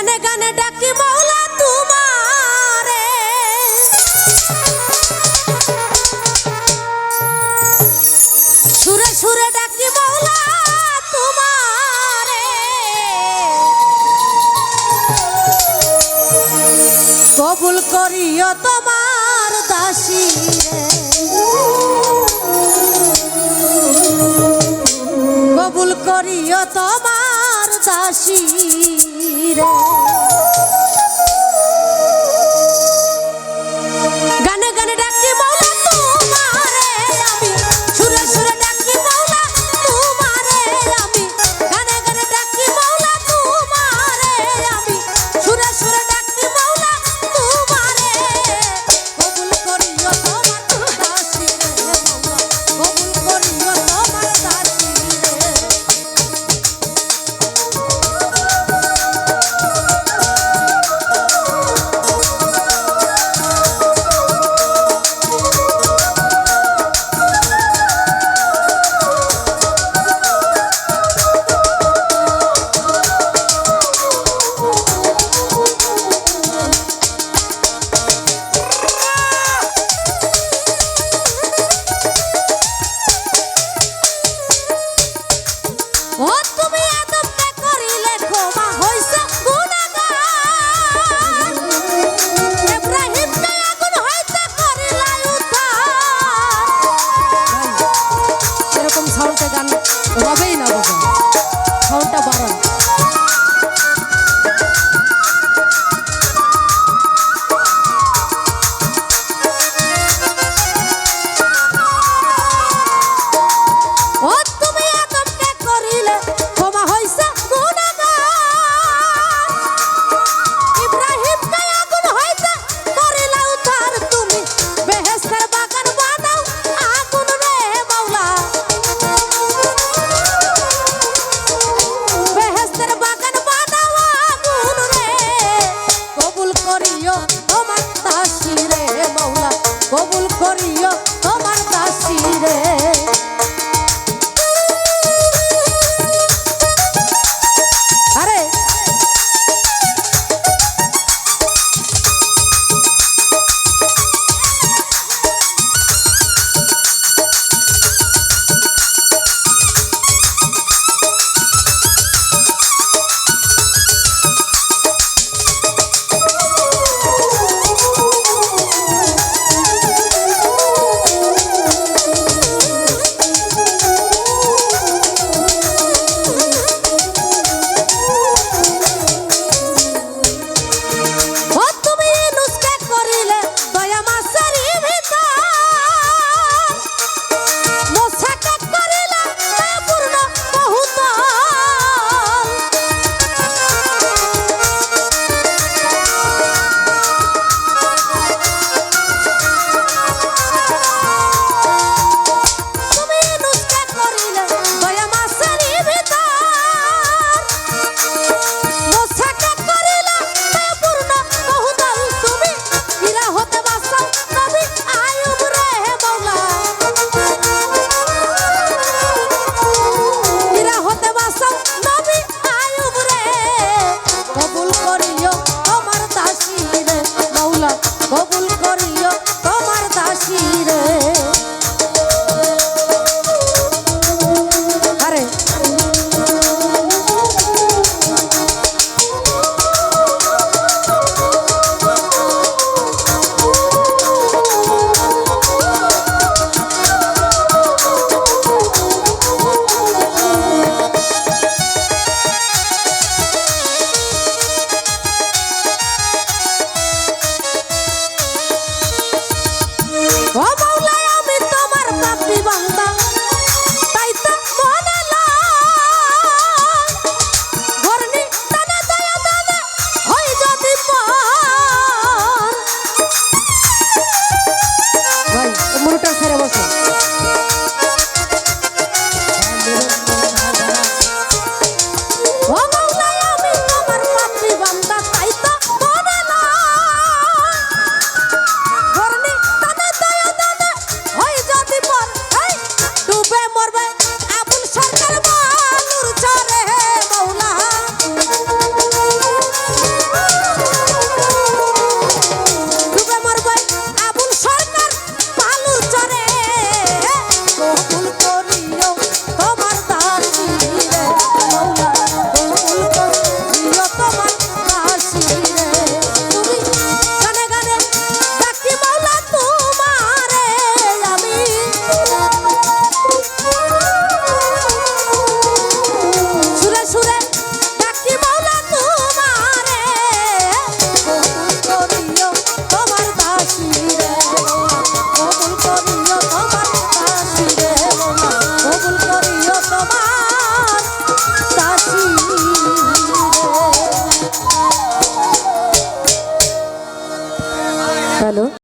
গানে গানে ডাকি মৌলা তোমারে। সুরে সুরে ডাকি মৌলা তোমারে। কবুল করিও তোমার দাসী রে। কবুল করিও তোমার দাসী রে। হবেই না বাবা সাউন্ডটা